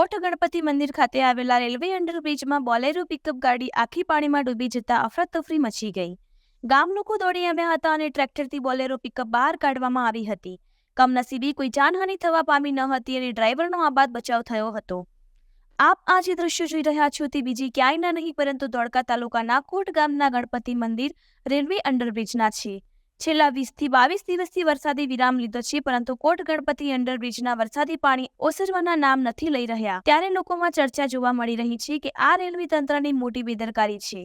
કોટ ગણપતિ મંદિર ખાતે આવેલા રેલવે અંડરબ્રિજમાં બોલેરો પિકઅપ ગાડી આખી પાણીમાં ડૂબી જતા અફરાતફરી મચી ગઈ. ગામ લોકો દોડી આવ્યા હતા અને ટ્રેક્ટરથી બોલેરો પિકઅપ બહાર કાઢવામાં આવી હતી. કમનસીબી કોઈ જાનહાનિ થવા પામી ન હતી અને ડ્રાઈવરનો આબાદ બચાવ થયો હતો. આપ આ જે દ્રશ્યો જોઈ રહ્યા છો તે બીજી ક્યાંયના નહીં, પરંતુ ધોળકા તાલુકાના કોટ ગામના ગણપતિ મંદિર રેલવે અંડરબ્રિજના છે. છેલ્લા વીસથી બાવીસ દિવસથી વરસાદી વિરામ લીધો છે, પરંતુ કોટ ગણપતિ અંડરબ્રિજના વરસાદી પાણી ઓસરવાના નામ નથી લઈ રહ્યા. ત્યારે લોકોમાં ચર્ચા જોવા મળી રહી છે કે આ રેલવે તંત્રની મોટી બેદરકારી છે.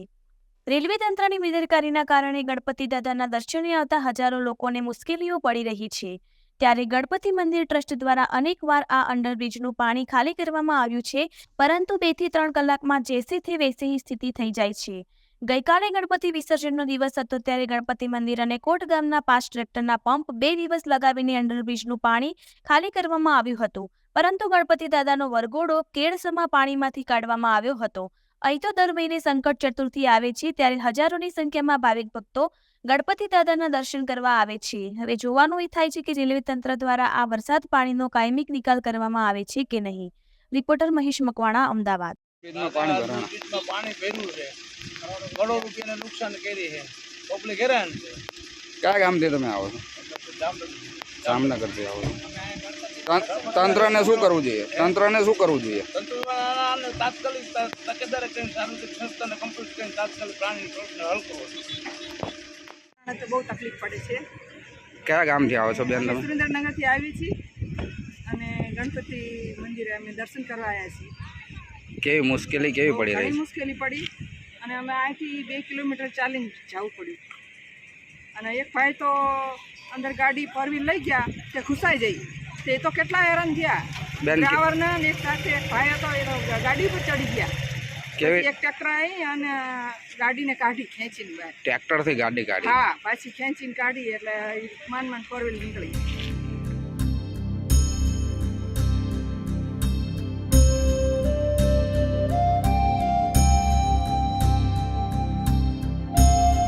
રેલવે તંત્રની બેદરકારીના કારણે ગણપતિ દાદાના દર્શને આવતા હજારો લોકોને મુશ્કેલીઓ પડી રહી છે. ત્યારે ગણપતિ મંદિર ટ્રસ્ટ દ્વારા અનેકવાર આ અંડરબ્રિજનું પાણી ખાલી કરવામાં આવ્યું છે, પરંતુ બેથી ત્રણ કલાકમાં જેસે તે વૈસેની સ્થિતિ થઈ જાય છે. ગઈકાલે ગણપતિ વિસર્જનનો દિવસ હતો ત્યારે ગણપતિ મંદિર અને કોટ ગામના પાંચ ટ્રેક્ટરના પંપ બે દિવસ લગાવીને અંડરબ્રિજનું પાણી ખાલી કરવામાં આવ્યું હતું. પરંતુ ગણપતિ દાદાનો વરઘોડો કેળસમાં પાણીમાંથી કાઢવામાં આવ્યો હતો. અહીં તો દર મહિને સંકટ ચતુર્થી આવે છે ત્યારે હજારોની સંખ્યામાં ભાવિક ભક્તો ગણપતિ દાદાના દર્શન કરવા આવે છે. હવે જોવાનું એ થાય છે કે રેલવે તંત્ર દ્વારા આ વરસાદ પાણીનો કાયમિક નિકાલ કરવામાં આવે છે કે નહીં. રિપોર્ટર મહેશ મકવાણા, અમદાવાદ. પાણી ભરાણા. પાણી ભર્યું છે. કરોડો રૂપિયાને નુકસાન કરી છે. પબ્લિક હેરાન છે. કયા ગામથી તમે આવો છો? જામનગરથી આવો છો. તંત્રને શું કરવું જોઈએ? તંત્રને શું કરવું જોઈએ? તાત્કાલિક તકેદારી કરીને સાર્વજનિક સંસ્થાને કમ્પ્લીટ કરીને તાત્કાલિક પ્રાણી હલ કરવો તો બહુ તકલીફ પડે છે. કયા ગામથી આવો છો બેન તમે? સુરેન્દ્રનગરથી આવી છીએ. અને ગણપતિ મંદિરે અમે દર્શન કરવા આવ્યા છીએ. કેવી મુશ્કેલી કેવી પડી રહી મુશ્કેલી પડી અને અમે અહીંથી બે કિલોમીટર ચાલીને જવું પડ્યું. અને એક ભાઈ તો અંદર ગાડી ફોર વ્હીલ લઈ ગયા તે ખુસાઈ જઈ. તે તો કેટલા હેરાન થયા. ડ્રાઈવરને એક સાથે એક ભાઈ હતો એ ગાડી પર ચડી ગયા. કેવી એક ટ્રેક્ટર આવી અને ગાડીને કાઢી ખેંચીને ટ્રેક્ટરથી ગાડી કાઢી. હા પાછી ખેંચીને કાઢી એટલે માન માન ફોર વ્હીલ નીકળી